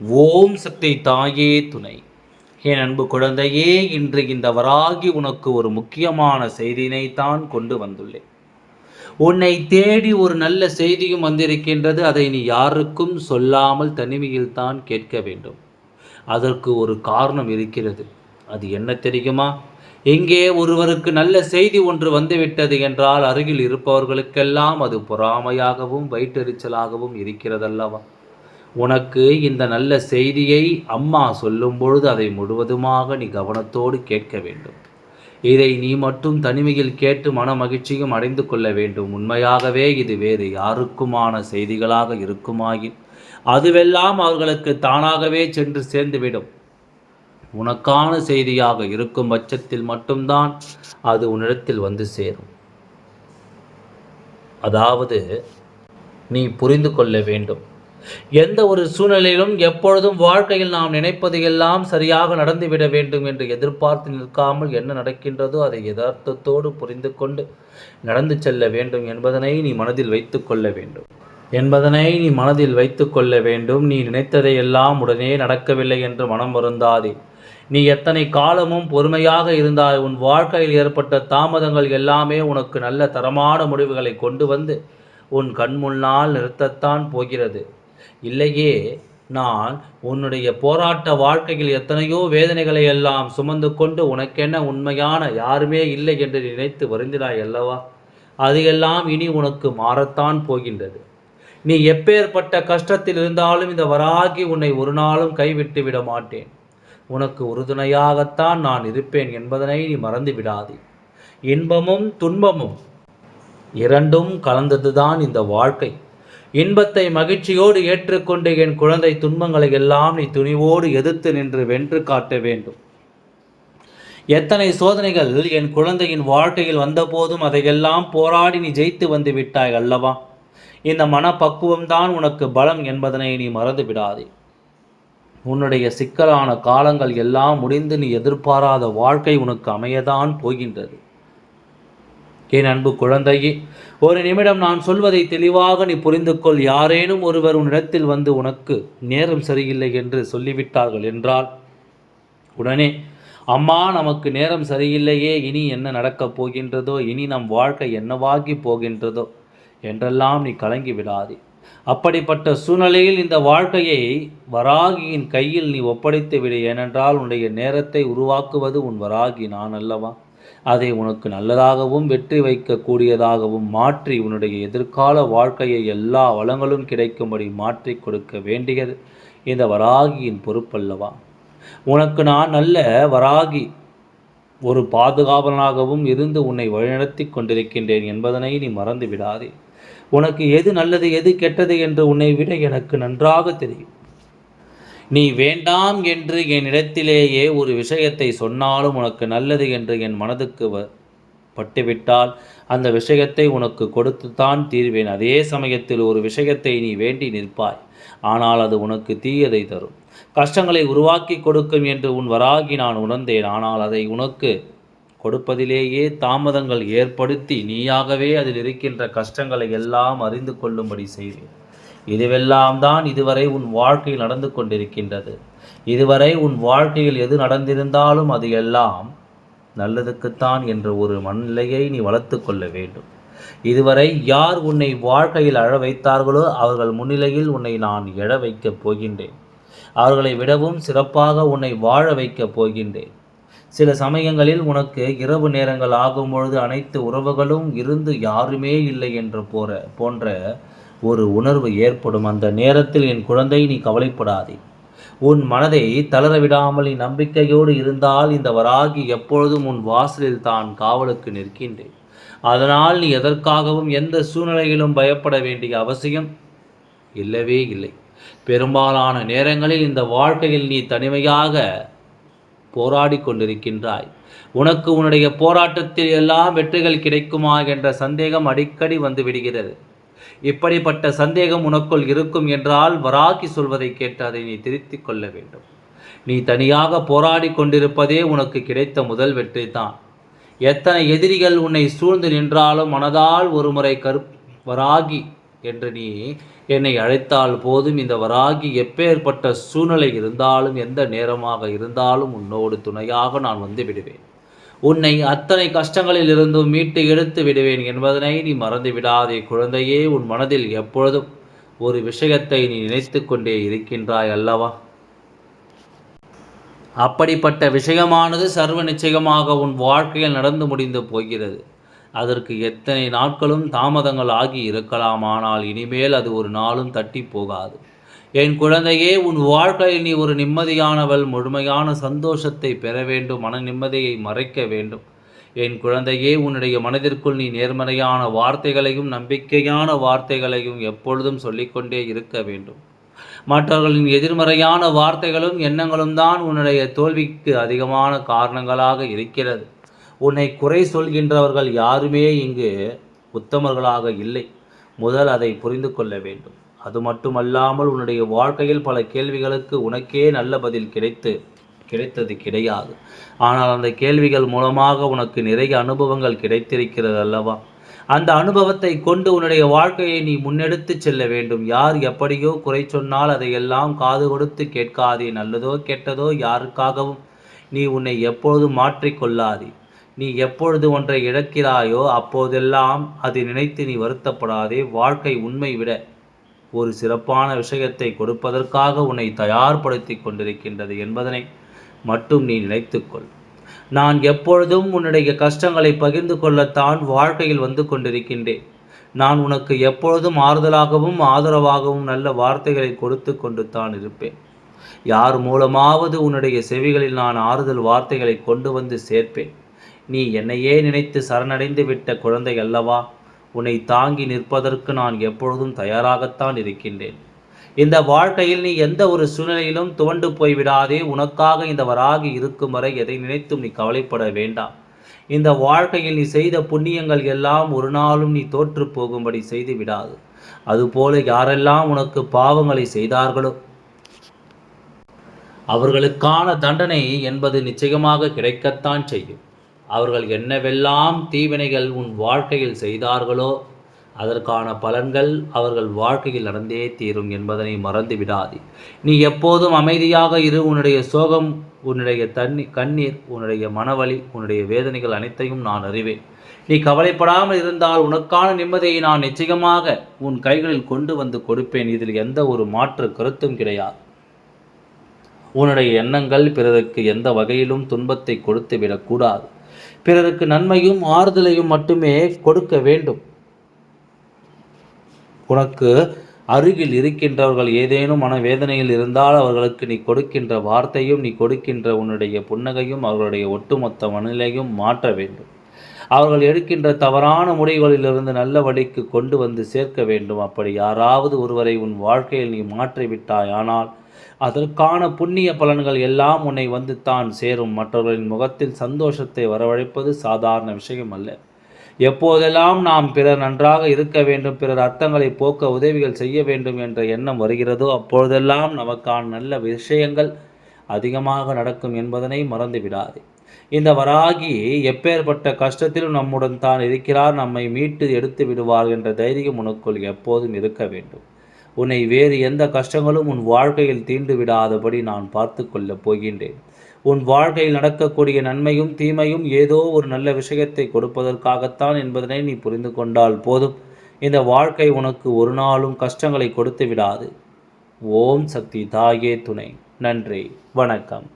ஓம் சக்தி தாயே துணை. என் அன்பு குழந்தையே இன்று இந்த வராகி உனக்கு ஒரு முக்கியமான செய்தியினை தான் கொண்டு வந்துள்ளேன். உன்னை தேடி ஒரு நல்ல செய்தியும் வந்திருக்கின்றது அதை நீ யாருக்கும் சொல்லாமல் தனிமையில் தான் கேட்க வேண்டும். அதற்கு ஒரு காரணம் இருக்கிறது. அது என்ன தெரியுமா? இங்கே ஒருவருக்கு நல்ல செய்தி ஒன்று வந்துவிட்டது என்றால் அருகில் இருப்பவர்களுக்கெல்லாம் அது பொறாமையாகவும் வயிற்றெரிச்சலாகவும் இருக்கிறதல்லவா? உனக்கு இந்த நல்ல செய்தியை அம்மா சொல்லும் பொழுது அதை முழுவதுமாக நீ கவனத்தோடு கேட்க வேண்டும். இதை நீ மட்டும் தனிமையில் கேட்டு மன மகிழ்ச்சியும் அடைந்து கொள்ள வேண்டும். உண்மையாகவே இது வேறு யாருக்குமான செய்திகளாக இருக்குமாயின் அதுவெல்லாம் அவர்களுக்கு தானாகவே சென்று சேர்ந்துவிடும். உனக்கான செய்தியாக இருக்கும் பட்சத்தில் மட்டும்தான் அது உன்னிடத்தில் வந்து சேரும். அதாவது நீ புரிந்து கொள்ள வேண்டும். எந்த ஒரு சூழ்நிலையிலும் எப்பொழுதும் வாழ்க்கையில் நாம் நினைப்பது எல்லாம் சரியாக நடந்துவிட வேண்டும் என்று எதிர்பார்த்து நிற்காமல் என்ன நடக்கின்றதோ அதை யதார்த்தத்தோடு புரிந்து கொண்டு நடந்து செல்ல வேண்டும் என்பதனை நீ மனதில் வைத்து கொள்ள வேண்டும். என்பதனை நீ மனதில் வைத்து கொள்ள வேண்டும். நீ நினைத்ததை எல்லாம் உடனே நடக்கவில்லை என்று மனம் வருந்தாதே. நீ எத்தனை காலமும் பொறுமையாக இருந்தாய் உன் வாழ்க்கையில் ஏற்பட்ட தாமதங்கள் எல்லாமே உனக்கு நல்ல தரமான முடிவுகளை கொண்டு வந்து உன் கண் முன்னால் நிறுத்தத்தான் போகிறது. இல்லையே நான் உன்னுடைய போராட்ட வாழ்க்கையில் எத்தனையோ வேதனைகளை எல்லாம் சுமந்து கொண்டு உனக்கென்ன உண்மையான யாருமே இல்லை என்று நினைத்து வருந்தினாய் அல்லவா? அது எல்லாம் இனி உனக்கு மாறத்தான் போகின்றது. நீ எப்பேற்பட்ட கஷ்டத்தில் இருந்தாலும் இந்த வராகி உன்னை ஒரு நாளும் கைவிட்டு விட மாட்டேன். உனக்கு உறுதுணையாகத்தான் நான் இருப்பேன் என்பதனை நீ மறந்து விடாதே. இன்பமும் துன்பமும் இரண்டும் கலந்ததுதான் இந்த வாழ்க்கை. இன்பத்தை மகிழ்ச்சியோடு ஏற்றுக்கொண்டு என் குழந்தை துன்பங்களை எல்லாம் நீ துணிவோடு எதிர்த்து நின்று வென்று காட்ட வேண்டும். எத்தனை சோதனைகள் என் குழந்தையின் வாழ்க்கையில் வந்தபோதும் அதையெல்லாம் போராடி நீ ஜெயித்து வந்து விட்டாய் அல்லவா? இந்த மனப்பக்குவம்தான் உனக்கு பலம் என்பதனை நீ மறந்து விடாதே. உன்னுடைய சிக்கலான காலங்கள் எல்லாம் முடிந்து நீ எதிர்பாராத வாழ்க்கை உனக்கு அமையதான் போகின்றது. என் அன்பு குழந்தையே? ஒரு நிமிடம் நான் சொல்வதை தெளிவாக நீ புரிந்து கொள் யாரேனும் ஒருவர் உன்னிடத்தில் வந்து உனக்கு நேரம் சரியில்லை என்று சொல்லிவிட்டார்கள் என்றால் உடனே அம்மா நமக்கு நேரம் சரியில்லையே. இனி என்ன நடக்கப் போகின்றதோ? இனி நம் வாழ்க்கை என்னவாகி போகின்றதோ? என்றெல்லாம் நீ கலங்கி விடாதே. அப்படிப்பட்ட சூழ்நிலையில் இந்த வாழ்க்கையை வராகியின் கையில் நீ ஒப்படைத்து விடு. ஏனென்றால் உன்னுடைய நேரத்தை உருவாக்குவது உன் வராகி நான் அல்லவா அதை உனக்கு நல்லதாகவும் வெற்றி வைக்கக்கூடியதாகவும் மாற்றி உன்னுடைய எதிர்கால வாழ்க்கையை எல்லா வளங்களும் கிடைக்கும்படி மாற்றி கொடுக்க வேண்டியது இந்த வராகியின் பொறுப்பல்லவா? உனக்கு நான் நல்ல வராகி ஒரு பாதுகாவலனாகவும் இருந்து உன்னை வழிநடத்தி கொண்டிருக்கின்றேன் என்பதனை நீ மறந்து விடாதே உனக்கு எது நல்லது எது கெட்டது என்று உன்னை விட எனக்கு நன்றாக தெரியும். நீ வேண்டாம் என்று என் இடத்திலேயே ஒரு விஷயத்தை சொன்னாலும் உனக்கு நல்லது என்று என் மனதுக்கு வ பட்டுவிட்டால் அந்த விஷயத்தை உனக்கு கொடுத்துத்தான் தீர்வேன். அதே சமயத்தில் ஒரு விஷயத்தை நீ வேண்டி நிற்பாய். ஆனால் அது உனக்கு தீயதை தரும். கஷ்டங்களை உருவாக்கி கொடுக்கும் என்று உன் வராகி நான் உணர்ந்தேன். ஆனால் அதை உனக்கு கொடுப்பதிலேயே தாமதங்கள் ஏற்படுத்தி நீயாகவே அதில் இருக்கின்ற கஷ்டங்களை எல்லாம் அறிந்து கொள்ளும்படி செய்வேன் இதுவெல்லாம் தான் இதுவரை உன் வாழ்க்கையில் நடந்து கொண்டிருக்கின்றது. இதுவரை உன் வாழ்க்கையில் எது நடந்திருந்தாலும் அது எல்லாம் நல்லதுக்குத்தான் என்ற ஒரு மனநிலையை நீ வளர்த்து கொள்ள வேண்டும். இதுவரை யார் உன்னை வாழ்க்கையில் அழ வைத்தார்களோ அவர்கள் முன்னிலையில் உன்னை நான் எழ வைக்கப் போகின்றேன். அவர்களை விடவும் சிறப்பாக உன்னை வாழ வைக்கப் போகின்றேன். சில சமயங்களில் உனக்கு இரவு நேரங்கள் ஆகும் பொழுது அனைத்து உறவுகளும் இருந்து யாருமே இல்லை என்று போற போன்ற ஒரு உணர்வு ஏற்படும் அந்த நேரத்தில் என் குழந்தை நீ கவலைப்படாதே. உன் மனதை தளர விடாமல் நீ நம்பிக்கையோடு இருந்தால் இந்த வராகி எப்பொழுதும் உன் வாசலில் தான் காவலுக்கு நிற்கின்றேன். அதனால் நீ எதற்காகவும் எந்த சூழ்நிலையிலும் பயப்பட வேண்டிய அவசியம் இல்லவே இல்லை. பெரும்பாலான நேரங்களில் இந்த வாழ்க்கையில் நீ தனிமையாக போராடி கொண்டிருக்கின்றாய். உனக்கு உன்னுடைய போராட்டத்தில் எல்லாம் வெற்றிகள் கிடைக்குமா என்ற சந்தேகம் அடிக்கடி வந்து விடுகிறது. இப்படிப்பட்ட சந்தேகம் உனக்குள் இருக்கும் என்றால் வராகி சொல்வதை கேட்டு அதை நீ திருத்திக் கொள்ள வேண்டும். நீ தனியாக போராடி கொண்டிருப்பதே உனக்கு கிடைத்த முதல் வெற்றி தான். எத்தனை எதிரிகள் உன்னை சூழ்ந்து நின்றாலும் மனதால் ஒருமுறை கரு வராகி என்று நீ என்னை அழைத்தால் போதும். இந்த வராகி எப்பேற்பட்ட சூழ்நிலை இருந்தாலும் எந்த நேரமாக இருந்தாலும் உன்னோடு துணையாக நான் வந்து விடுவேன். உன்னை அத்தனை கஷ்டங்களில் இருந்தும் மீட்டு எடுத்து விடுவேன் என்பதனை நீ மறந்து விடாதே குழந்தையே உன் மனதில் எப்பொழுதும் ஒரு விஷயத்தை நீ நினைத்து கொண்டே இருக்கின்றாய் அல்லவா? அப்படிப்பட்ட விஷயமானது சர்வ நிச்சயமாக உன் வாழ்க்கையில் நடந்து முடிந்து போகிறது. அதற்கு எத்தனை நாட்களும் தாமதங்கள் ஆகி இருக்கலாம் ஆனால் இனிமேல் அது ஒரு நாளும் தட்டி போகாது. என் குழந்தையே உன் வாழ்க்கையில் நீ ஒரு நிம்மதியானவள் முழுமையான சந்தோஷத்தை பெற வேண்டும் மன நிம்மதியை மறைக்க வேண்டும். என் குழந்தையே உன்னுடைய மனதிற்குள் நீ நேர்மறையான வார்த்தைகளையும் நம்பிக்கையான வார்த்தைகளையும் எப்பொழுதும் சொல்லிக்கொண்டே இருக்க வேண்டும். மற்றவர்களின் எதிர்மறையான வார்த்தைகளும் எண்ணங்களும் தான் உன்னுடைய தோல்விக்கு அதிகமான காரணங்களாக இருக்கிறது. உன்னை குறை சொல்கின்றவர்கள் யாருமே இங்கு உத்தமர்களாக இல்லை. முதல் அதை புரிந்து கொள்ள வேண்டும். அது மட்டுமல்லாமல் உன்னுடைய வாழ்க்கையில் பல கேள்விகளுக்கு உனக்கே நல்ல பதில் கிடைத்து கிடைத்தது கிடையாது. ஆனால் அந்த கேள்விகள் மூலமாக உனக்கு நிறைய அனுபவங்கள் கிடைத்திருக்கிறது அல்லவா? அந்த அனுபவத்தை கொண்டு உன்னுடைய வாழ்க்கையை நீ முன்னெடுத்து செல்ல வேண்டும். யார் எப்படியோ குறை சொன்னால் அதையெல்லாம் காது கொடுத்து கேட்காதே. நல்லதோ கெட்டதோ யாருக்காகவும் நீ உன்னை எப்பொழுதும் மாற்றிக்கொள்ளாதே நீ எப்பொழுது ஒன்றை இழக்கிறாயோ அப்போதெல்லாம் அதை நினைத்து நீ வருத்தப்படாதே. வாழ்க்கை உண்மை விட ஒரு சிறப்பான விஷயத்தை கொடுப்பதற்காக உன்னை தயார்படுத்தி கொண்டிருக்கின்றது என்பதனை மட்டும் நீ நினைத்துக்கொள் நான் எப்பொழுதும் உன்னுடைய கஷ்டங்களை பகிர்ந்து கொள்ளத்தான் வாழ்க்கையில் வந்து கொண்டிருக்கின்றேன். நான் உனக்கு எப்பொழுதும் ஆறுதலாகவும் ஆதரவாகவும் நல்ல வார்த்தைகளை கொடுத்து கொண்டு தான் இருப்பேன். யார் மூலமாவது உன்னுடைய செவிகளில் நான் ஆறுதல் வார்த்தைகளை கொண்டு வந்து சேர்ப்பேன். நீ என்னையே நினைத்து சரணடைந்து விட்ட குழந்தை அல்லவா? உன்னை தாங்கி நிற்பதற்கு நான் எப்பொழுதும் தயாராகத்தான் இருக்கின்றேன். இந்த வாழ்க்கையில் நீ எந்த ஒரு சூழ்நிலையிலும் துவண்டு போய்விடாதே. உனக்காக இந்த வராகி இருக்கும் வரை எதை நினைத்தும் நீ கவலைப்பட வேண்டாம். இந்த வாழ்க்கையில் நீ செய்த புண்ணியங்கள் எல்லாம் ஒரு நாளும் நீ தோற்று போகும்படி செய்து விடாது. அதுபோல யாரெல்லாம் உனக்கு பாவங்களை செய்தார்களோ அவர்களுக்கான தண்டனை என்பது நிச்சயமாக கிடைக்கத்தான் செய்யும். அவர்கள் என்னவெல்லாம் தீவினைகள் உன் வாழ்க்கையில் செய்தார்களோ அதற்கான பலன்கள் அவர்கள் வாழ்க்கையில் நடந்தே தீரும் என்பதனை மறந்து விடாதே நீ எப்போதும் அமைதியாக இரு உன்னுடைய சோகம் உன்னுடைய தண்ணி கண்ணீர் உன்னுடைய மனவழி உன்னுடைய வேதனைகள் அனைத்தையும் நான் அறிவேன். நீ கவலைப்படாமல் இருந்தால் உனக்கான நிம்மதியை நான் நிச்சயமாக உன் கைகளில் கொண்டு வந்து கொடுப்பேன். இதில் எந்த ஒரு மாற்று கருத்தும் கிடையாது. உன்னுடைய எண்ணங்கள் பிறருக்கு எந்த வகையிலும் துன்பத்தை கொடுத்து விடக்கூடாது பிறருக்கு நன்மையும் ஆறுதலையும் மட்டுமே கொடுக்க வேண்டும். உனக்கு அருகில் இருக்கின்றவர்கள் ஏதேனும் மனவேதனையில் இருந்தால் அவர்களுக்கு நீ கொடுக்கின்ற வார்த்தையும் நீ கொடுக்கின்ற உன்னுடைய புன்னகையும் அவர்களுடைய ஒட்டுமொத்த மனநிலையும் மாற்ற வேண்டும். அவர்கள் எடுக்கின்ற தவறான முடிவுகளிலிருந்து நல்ல வழிக்கு கொண்டு வந்து சேர்க்க வேண்டும். அப்படி யாராவது ஒருவரை உன் வாழ்க்கையில் நீ மாற்றிவிட்டாயானால் அதற்கான புண்ணிய பலன்கள் எல்லாம் உன்னை வந்து தான் சேரும். மற்றவர்களின் முகத்தில் சந்தோஷத்தை வரவழைப்பது சாதாரண விஷயம் அல்ல. எப்போதெல்லாம் நாம் பிறர் நன்றாக இருக்க வேண்டும் பிறர் அர்த்தங்களை போக்க உதவிகள் செய்ய வேண்டும் என்ற எண்ணம் வருகிறதோ அப்பொழுதெல்லாம் நமக்கான நல்ல விஷயங்கள் அதிகமாக நடக்கும் என்பதனை மறந்துவிடாதே. இந்த வராகி எப்பேற்பட்ட கஷ்டத்திலும் நம்முடன் தான் இருக்கிறார் நம்மை மீட்டு எடுத்து விடுவார் என்ற தைரியம் உனக்குள் எப்போதும் இருக்க வேண்டும். உன்னை வேறு எந்த கஷ்டங்களும் உன் வாழ்க்கையில் தீண்டு விடாதபடி நான் பார்த்து கொள்ளப் போகின்றேன். உன் வாழ்க்கையில் நடக்கக்கூடிய நன்மையும் தீமையும் ஏதோ ஒரு நல்ல விஷயத்தை கொடுப்பதற்காகத்தான் என்பதனை நீ புரிந்து கொண்டால் போதும். இந்த வாழ்க்கை உனக்கு ஒரு நாளும் கஷ்டங்களை கொடுத்து விடாது. ஓம் சக்தி தாயே துணை. நன்றி. வணக்கம்.